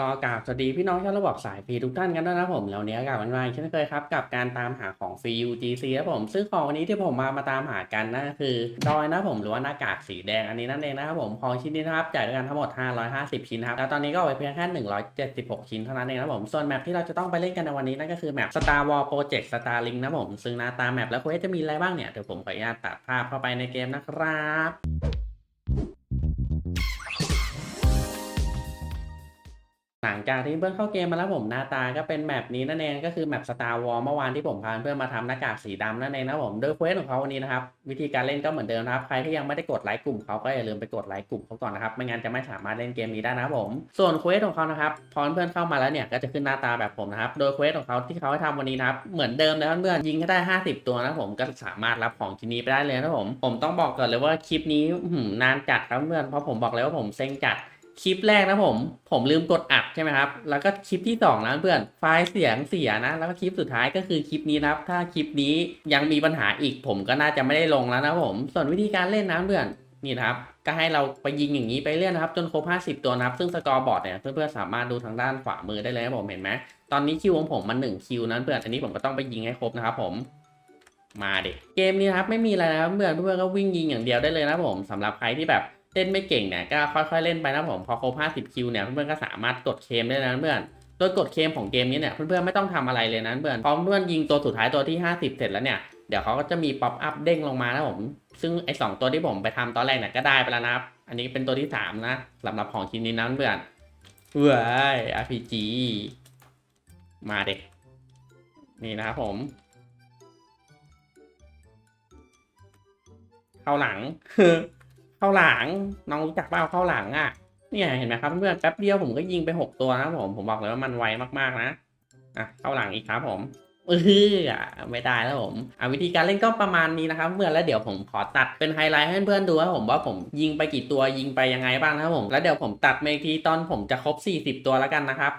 ก็กราบสวัสดีพี่น้องชาวระบบสายฟรีทุกท่านกันด้วยนะผมแล้วเนี้ยกับวันวานเช่นเคยครับ กับการตามหาของฟรี UGC ครับผม ซึ่งของวันนี้ที่ผมมามาตามหากันนั่นคือดอยนะผมหรือว่าหน้ากากสีแดงอันนี้นั่นเองนะครับผมของชิ้นนี้นะครับจ่ายด้วยกันทั้งหมด 550 ชิ้นครับแล้วตอนนี้ก็เอาไปเพียงแค่ 176 ชิ้นเท่านั้นเองนะผมส่วนแมปที่เราจะต้องไปเล่นกันในวันนี้นั่นก็คือแมป Star War Project Starlink นะผมซึ่งหน้าตาแมปและเควสจะมีอะไรบ้างเนี่ยเดี๋ยวผมขออนุญาตตัดภาพเข้าไปในเกมนะครับ หลังจากที่เพื่อนเข้าเกมมาแล้วผมหน้าตาก็เป็นแมปนี้นั่นเองก็คือแมป Star War เมื่อวานที่ผมพาเพื่อนมาทำหน้ากากสีดำนั่นเองนะผมโดยเควสของเขาวันนี้นะครับ วิธีการเล่นก็เหมือนเดิมนะครับ ใครที่ยังไม่ได้กดไลค์กลุ่มเขาก็อย่าลืมไปกดไลค์กลุ่มเขาก่อนนะครับ ไม่งั้นจะไม่สามารถเล่นเกมนี้ได้นะผม ส่วนเควสของเขานะครับพอเพื่อนเข้ามาแล้วเนี่ยก็จะขึ้นหน้าตาแบบผมนะครับโดยเควสของเขาที่เขาให้ทำวันนี้นะครับเหมือนเดิมเลยเพื่อนยิงให้ได้ 50 ตัวนะผมก็สามารถรับของชิ้นนี้ไปได้เลยนะผมผมต้องบอกก่อนเลยว่าคลิปนี้นานจัดครับเพื่อนเพราะผมบอกเลยว่าผมเซ็งจัด คลิปแรกนะผม ผมลืมกดอัดใช่ไหมครับ แล้วก็คลิปที่สองนะเพื่อน ไฟล์เสียงเสียนะ แล้วก็คลิปสุดท้ายก็คือคลิปนี้นะครับ ถ้าคลิปนี้ยังมีปัญหาอีกผมก็น่าจะไม่ได้ลงแล้วนะผม ส่วนวิธีการเล่นนะเพื่อนนี่นะครับ ก็ให้เราไปยิงอย่างนี้ไปเรื่อยนะครับ จนครบ 50 ตัวนะครับ ซึ่งสกอร์บอร์ดเนี่ยเพื่อนๆสามารถดูทางด้านขวามือได้เลยนะผมเห็นไหมตอนนี้คิวของผมมัน1คิวนั้นเพื่อน อันนี้ผมก็ต้องไปยิงให้ครบนะครับผมมาเด็กเกมนี้นะครับไม่มีอะไรนะครับเพื่อนเพื่อนก็วิ่งยิงอย่างเดียวได้เลยนะผมสำหรับใครที่แบบ เล่นไม่เก่งเนี่ยก็ค่อยๆเล่นไปนะผมพอครบ50คิวเนี่ยเพื่อนๆก็สามารถกดเคมได้แล้วนะเพื่อนโดยกดเคมของเกมนี้เนี่ยเพื่อนๆไม่ต้องทำอะไรเลยนะเพื่อนพอเพื่อนยิงตัวสุดท้ายตัวที่ 50 เสร็จแล้วเนี่ยเดี๋ยวเขาก็จะมีป๊อปอัพเด้งลงมานะผมซึ่งไอ้สองตัวที่ผมไปทำตอนแรกเนี่ยก็ได้ไปแล้วนะครับอันนี้เป็นตัวที่สามนะสำหรับของชิ้นนี้นะเพื่อนเว้ย RPG มาเด็กนี่นะครับผม เข้าหลัง ข้าหลังน้องรู้จักเปล่าเข้าหลังอะเนี่ยเห็นไหมครับเพื่อนแป๊บเดียวผมก็ยิงไปหกตัวนะผมผมบอกเลยว่ามันไวมากๆนะอะเข้าหลังอีกครับผมเอออะไม่ได้แล้วผมอะวิธีการเล่นก็ประมาณนี้นะครับเพื่อนแล้วเดี๋ยวผมขอตัดเป็นไฮไลท์ให้เพื่อนๆดูว่าผมว่าผมยิงไปกี่ตัวยิงไปยังไงบ้างนะครับผมแล้วเดี๋ยวผมตัดมาอีกทีตอนผมจะครบ 40 ตัวแล้วกันนะครับ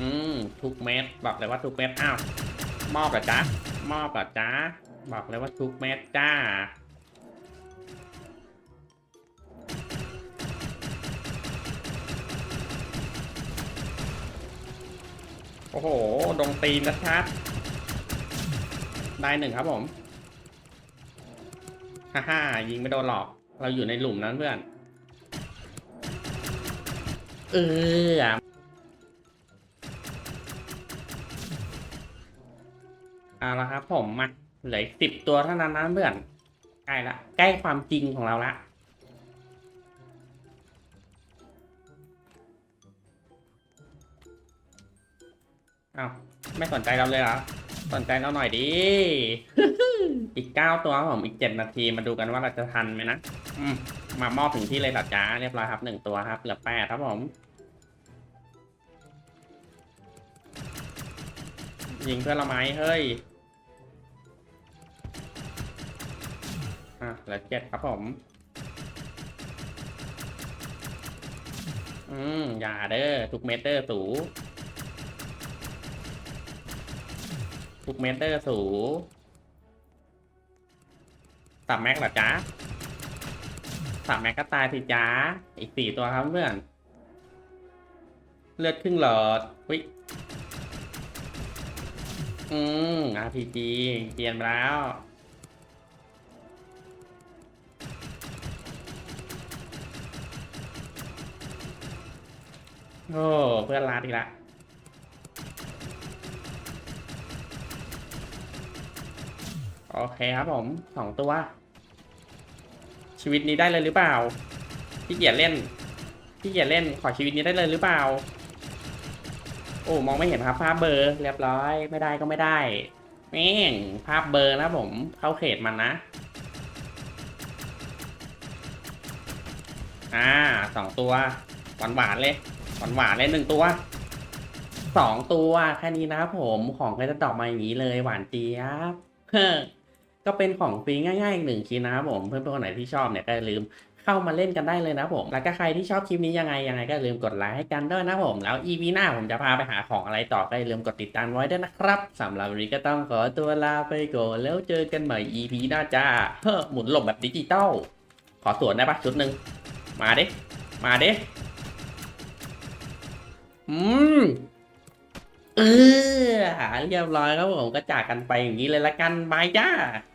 อืมทุกเม็ดบอกเลยว่าทุกเม็ดอ้าวมอบเหรอจ๊ะมอบเหรอจ๊ะบอกเลยว่าทุกเม็ดจ้าโอ้โห ดงตีนชัดได้หนึ่งครับผม ฮ่าฮ่ายิงไม่โดนหรอก เราอยู่ในหลุมนั้นเพื่อน เออ เอาละครับผมมาเหลือสิบตัวเท่านั้นนะเพื่อนใกล้ละใกล้ความจริงของเราละเอาไม่สนใจเราเลยเหรอสนใจเราหน่อยดิอีกเก้าตัวผมอีกเจ็ดนาทีมาดูกันว่าเราจะทันไหมนะมามอบถึงที่เลยสัจจ้าเรียบร้อยครับหนึ่งตัวครับเหลือแปดครับผมยิงเพื่อนเราไหมเฮ้ย อะเหลือเจ็ดครับผม อืม อย่าเด้อ ทุกเมตรเด้อสูทุกเมตรเดอร์สูสับแม็กหรอจ๊ะสับแม็กก็ตายสิจ๊ะอีกสี่ตัวครับเพื่อน เลือดครึ่งหลอดวิอืม RPG เปลี่ยนไปแล้ว โอ้เพื่อนลาดอีกละโอเคครับผมสองตัว ชีวิตนี้ได้เลยหรือเปล่าพี่เกียรเล่นพี่เกียรเล่นขอชีวิตนี้ได้เลยหรือเปล่า โอ้มองไม่เห็นครับภาพเบอร์เรียบร้อยไม่ได้ก็ไม่ได้แม่งภาพเบอร์นะผมเข้าเขตมันนะอ่าสองตัวหวานหวานๆเลย หวานหวานเลยหนึ่งตัวสองตัวแค่นี้นะครับผมของก็จะตอบมาอย่างนี้เลยหวานเจี๊ยบก็เป็นของฟรีง่ายๆอีกหนึ่งชิ้นนะครับผมเพื่อนๆคนไหนที่ชอบเนี่ยก็อย่าลืมเข้ามาเล่นกันได้เลยนะผม แล้วก็ใครที่ชอบคลิปนี้ยังไงยังไงก็ลืมกดไลค์ให้กันด้วยนะผม แล้ว EP หน้าผมจะพาไปหาของอะไรต่อก็อย่าลืมกดติดตามไว้ด้วยนะครับสำหรับวันนี้ก็ต้องขอตัวลาไปก่อนแล้วเจอกันใหม่ EP หน้าจ้าเฮ้อหมุนหลบแบบดิจิตอลขอสวนได้ปะชุดหนึ่งมาเดิมาเดิ อืมเออเรียบร้อยครับผมก็จากกันไปอย่างนี้เลยละกันบายจ้า